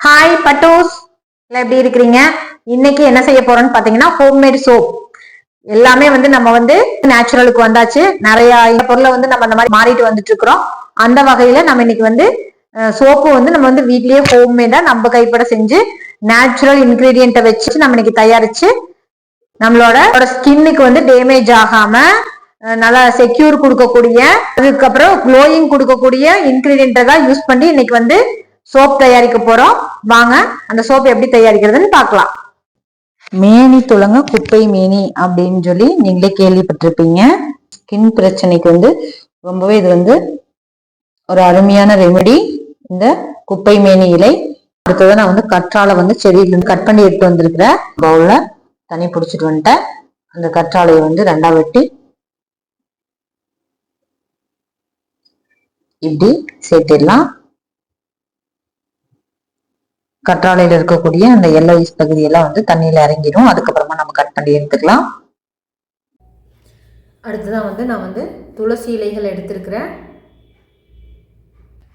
Hi பட்டூஸ் எப்படி இருக்கிறீங்க? இன்னைக்கு என்ன செய்ய போறோம்னு பாத்தீங்கன்னா ஹோம்மேட் சோப் எல்லாமே வந்து நம்ம வந்து நேச்சுரலுக்கு வந்தாச்சு. நிறைய பொருளை வந்து நம்ம அந்த மாதிரி மாறிட்டு வந்துட்டு இருக்கிறோம். அந்த வகையில நம்ம இன்னைக்கு வந்து சோப்பு வந்து நம்ம வந்து வீட்லயே ஹோம்மேடா நம்ம கைப்பட செஞ்சு நேச்சுரல் இன்கிரீடியண்ட்டை வச்சு நம்ம இன்னைக்கு தயாரிச்சு நம்மளோட ஸ்கின்னுக்கு வந்து டேமேஜ் ஆகாம நல்லா செக்யூர் கொடுக்கக்கூடிய அதுக்கப்புறம் க்ளோயிங் கொடுக்கக்கூடிய இன்கிரீடியண்ட்டை தான் யூஸ் பண்ணி இன்னைக்கு வந்து சோப் தயாரிக்க போறோம். வாங்க அந்த சோப் எப்படி தயாரிக்கிறதுன்னு பார்க்கலாம். மேனி துளங்க குப்பை மேனி அப்படின்னு சொல்லி நீங்களே கேள்விப்பட்டிருப்பீங்க. ஸ்கின் பிரச்சனைக்கு வந்து ரொம்பவே இது வந்து ஒரு அருமையான ரெமெடி இந்த குப்பை மேனி இலை அடுத்தது நான் வந்து கற்றாழை வந்து செடியிலிருந்து கட் பண்ணி எடுத்து வந்திருக்கிறேன். பவுல்ல தண்ணி பிடிச்சிட்டு வந்துட்டேன். அந்த கற்றாழையை வந்து ரெண்டா வெட்டி இப்படி சேர்த்திடலாம். கற்றாழையில இருக்கக்கூடிய அந்த எல்லோ பகுதியெல்லாம் வந்து தண்ணியில இறங்கிடும். அதுக்கப்புறமா நம்ம கட் பண்ணி எடுத்துக்கலாம். அடுத்ததான் வந்து நான் வந்து துளசி இலைகள் எடுத்திருக்கிறேன்.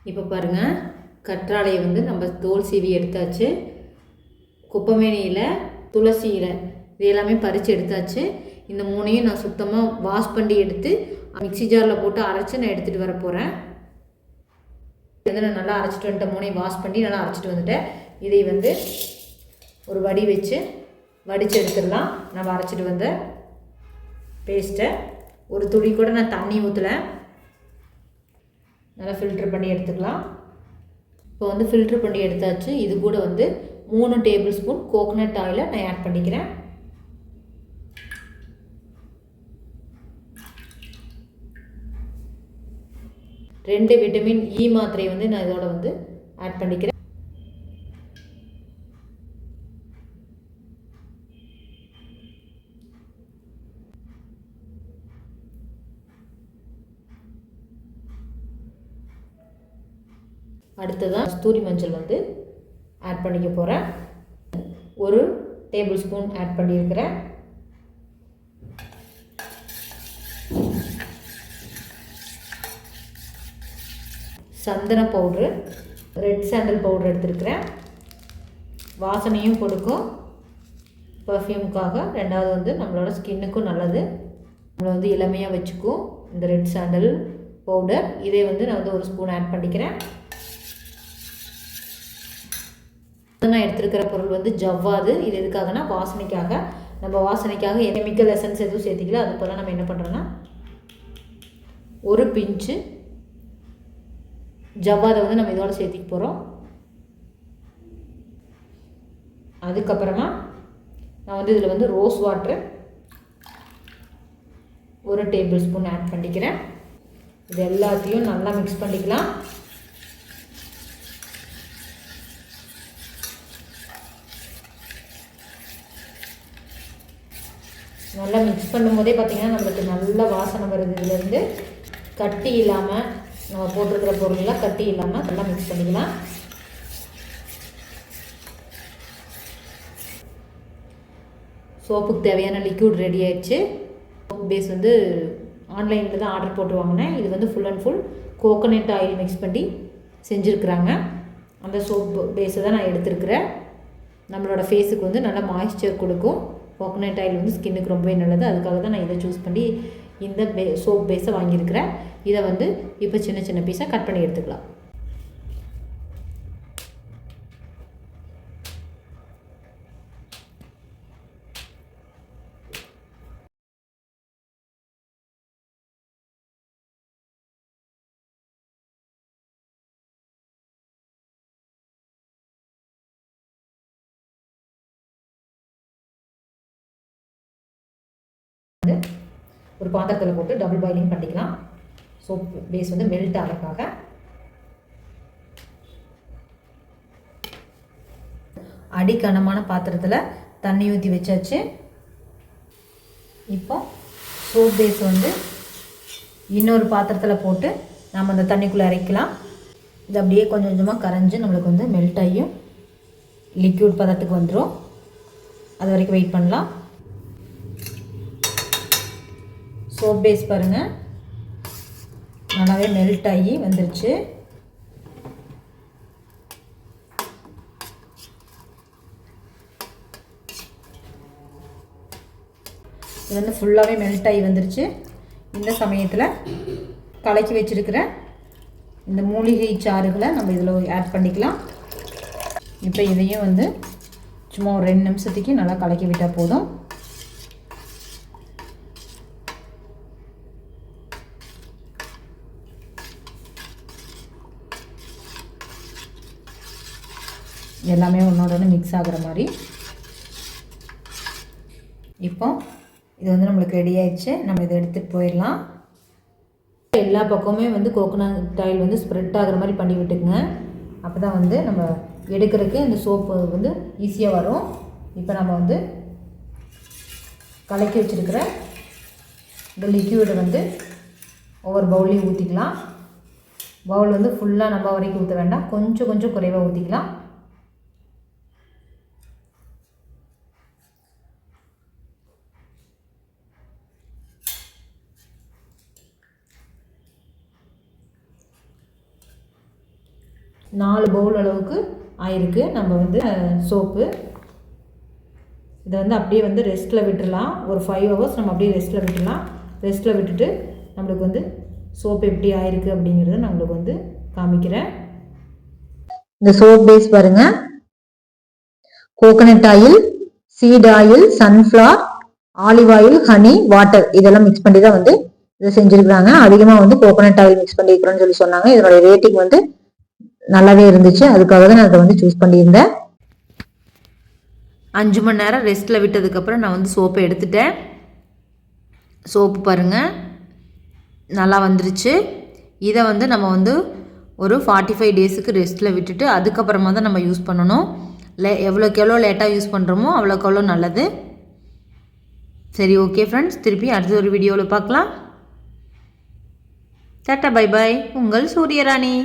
இப்போ பாருங்க கற்றாழையை வந்து நம்ம தோல் சீவி எடுத்தாச்சு. குப்பமேனியில் இலை துளசி இலை இது எல்லாமே பறித்து எடுத்தாச்சு. இந்த மூணையும் நான் சுத்தமாக வாஷ் பண்ணி எடுத்து மிக்ஸி ஜாரில் போட்டு அரைச்சி நான் எடுத்துகிட்டு வர போகிறேன் வந்து நான் நல்லா அரைச்சிட்டு வந்துட்டேன். மூணையும் வாஷ் பண்ணி நல்லா அரைச்சிட்டு வந்துட்டேன். இதை வந்து ஒரு வடி வச்சு வடித்து எடுத்துடலாம். நம்ம அரைச்சிட்டு வந்த பேஸ்ட்டை ஒரு துளி கூட நான் தண்ணி ஊற்றலை நல்லா ஃபில்ட்ரு பண்ணி எடுத்துக்கலாம். இப்போ வந்து ஃபில்ட்ரு பண்ணி எடுத்தாச்சு. இது கூட வந்து மூணு டேபிள் ஸ்பூன் கோகனட் ஆயிலை நான் ஆட் பண்ணிக்கிறேன். ரெண்டு விட்டமின் இ e மாத்திரை வந்து நான் இதோட வந்து ஆட் பண்ணிக்கிறேன். அடுத்ததான் கஸ்தூரி மஞ்சள் வந்து ஆட் பண்ணிக்க போகிறேன் ஒரு டேபிள் ஸ்பூன் ஆட் பண்ணியிருக்கிறேன் சந்தன பவுட்ரு ரெட் சாண்டல் பவுடர் எடுத்திருக்கிறேன். வாசனையும் கொடுக்கும். பர்ஃப்யூமுக்காக ரெண்டாவது வந்து நம்மளோட ஸ்கின்னுக்கும் நல்லது. நம்மளை வந்து இளமையாக வச்சுக்கும். இந்த ரெட் சாண்டல் பவுடர் இதே வந்து நான் வந்து ஒரு ஸ்பூன் ஆட் பண்ணிக்கிறேன். நான் எடுத்திருக்கிற பொருள் வந்து ஜவ்வாது. இது எதுக்காகனா வாசனைக்காக. நம்ம வாசனைக்காக கெமிக்கல் எசன்ஸ் எதுவும் சேர்த்திக்கல. அது போல் நம்ம என்ன பண்ணுறோன்னா ஒரு பிஞ்சு ஜவ்வாதை வந்து நம்ம இதோட சேர்த்திக்க போகிறோம் அதுக்கப்புறமா நான் வந்து இதில் வந்து ரோஸ் வாட்ரு ஒரு டேபிள் ஸ்பூன் ஆட் பண்ணிக்கிறேன். இது எல்லாத்தையும் நல்லா மிக்ஸ் பண்ணிக்கலாம். நல்லா மிக்ஸ் பண்ணும்போதே பார்த்திங்கன்னா நம்மளுக்கு நல்ல வாசனை வருது. இதுலேருந்து கட்டி இல்லாமல் நம்ம போட்டிருக்கிற பொருளெலாம் கட்டி இல்லாமல் நல்லா மிக்ஸ் பண்ணிக்கலாம். சோப்புக்கு தேவையான லிக்யூட் ரெடி ஆயிடுச்சு. சோப் பேஸ் வந்து ஆன்லைனில் தான் ஆர்டர் போட்டு வாங்கினேன். இது வந்து full and full coconut oil mix பண்ணி செஞ்சுருக்குறாங்க. அந்த சோப் பேஸை தான் நான் எடுத்திருக்கிறேன். நம்மளோட ஃபேஸுக்கு வந்து நல்லா மாய்ஸ்சர் கொடுக்கும். கோகோனட் ஆயில் வந்து ஸ்கின்னுக்கு ரொம்பவே நல்லது. அதுக்காக தான் நான் இதை சூஸ் பண்ணி இந்த பே சோப் பேஸை வாங்கியிருக்கிறேன். இதை வந்து இப்போ சின்ன சின்ன பீஸாக கட் பண்ணி எடுத்துக்கலாம். வந்து ஒரு பாத்திரத்தில் போட்டு டபுள் பாயிலிங் பண்ணிக்கலாம். சோப் பேஸ் வந்து மெல்ட் ஆகிறதுக்காக அடிக்கனமான பாத்திரத்தில் தண்ணி ஊற்றி வச்சாச்சு. இப்போ சோப் பேஸ் வந்து இன்னொரு பாத்திரத்தில் போட்டு நம்ம அந்த தண்ணிக்குள்ளே இறக்கலாம் இது அப்படியே கொஞ்சம் கொஞ்சமாக கரைஞ்சி நம்மளுக்கு வந்து மெல்ட் ஆகியும் லிக்யூட் பதத்துக்கு வந்துடும் அது வரைக்கும் வெயிட் பண்ணலாம். சோப் பேஸ் பாருங்கள் நல்லாவே மெல்ட் ஆகி வந்துருச்சு. இது வந்து ஃபுல்லாகவே மெல்ட் ஆகி வந்துருச்சு. இந்த சமயத்தில் கலக்கி வச்சுருக்கிற இந்த மூலிகை சாறுகளை நம்ம இதில் ஆட் பண்ணிக்கலாம். இப்போ இதையும் வந்து சும்மா ஒரு ரெண்டு நிமிஷத்துக்கு நல்லா கலக்கி விட்டால் போதும். எல்லாமே ஒன்றோட ஒன்று மிக்ஸ் ஆகுற மாதிரி. இப்போ இது வந்து நம்மளுக்கு ரெடி ஆயிடுச்சு. நம்ம இதை எடுத்துகிட்டு போயிடலாம். எல்லா பக்கமுமே வந்து கோகோனட் ஆயில் வந்து ஸ்ப்ரெட் ஆகிற மாதிரி பண்ணி விட்டுக்குங்க. அப்போ தான் வந்து நம்ம எடுக்கிறதுக்கு இந்த சோப்பு வந்து ஈஸியாக வரும். இப்போ நம்ம வந்து கலக்கி வச்சுருக்கிற இந்த லிக்யூடை வந்து ஒவ்வொரு பவுல்லையும் ஊற்றிக்கலாம் பவுல் வந்து ஃபுல்லாக நம்ம வரைக்கும் ஊற்ற வேண்டாம். கொஞ்சம் கொஞ்சம் குறைவாக ஊற்றிக்கலாம் நாலு பவுல் அளவுக்கு ஆயிருக்கு. நம்ம வந்து சோப்பு இதை வந்து அப்படியே வந்து ரெஸ்ட்டில் விட்டுடலாம் ஒரு ஃபைவ் ஹவர்ஸ் நம்ம அப்படியே ரெஸ்ட்டில் விட்டுடலாம் ரெஸ்ட்டில் விட்டுட்டு நம்மளுக்கு வந்து சோப் எப்படி ஆயிருக்கு அப்படிங்கிறத நம்மளுக்கு வந்து காமிக்கிறேன். இந்த சோப் பேஸ் பாருங்க. Coconut oil seed oil sunflower olive oil honey water இதெல்லாம் மிக்ஸ் பண்ணி தான் வந்து இதை செஞ்சுருக்குறாங்க. அதிகமாக வந்து கோகனட் ஆயில் மிக்ஸ் பண்ணியிருக்கிறோன்னு சொல்லி சொன்னாங்க. இதனுடைய ரேட்டிங் வந்து நல்லாவே இருந்துச்சு. அதுக்காக தான் நான் அதை வந்து சூஸ் பண்ணியிருந்தேன். அஞ்சு மணி நேரம் ரெஸ்ட்டில் விட்டதுக்கப்புறம் நான் வந்து சோப்பை எடுத்துட்டேன். சோப்பு பாருங்கள் நல்லா வந்துருச்சு. இதை வந்து நம்ம வந்து ஒரு ஃபார்ட்டி ஃபைவ் டேஸுக்கு ரெஸ்ட்டில் விட்டுட்டு அதுக்கப்புறமா தான் நம்ம யூஸ் பண்ணணும். லே எவ்வளோக்கு எவ்வளோ லேட்டாக யூஸ் பண்ணுறோமோ அவ்வளோக்கு அவ்வளோ நல்லது. சரி ஓகே ஃப்ரெண்ட்ஸ் திருப்பி அடுத்த ஒரு வீடியோவில் பார்க்கலாம். டாட்டா பை பாய் உங்கள் சூரியராணி.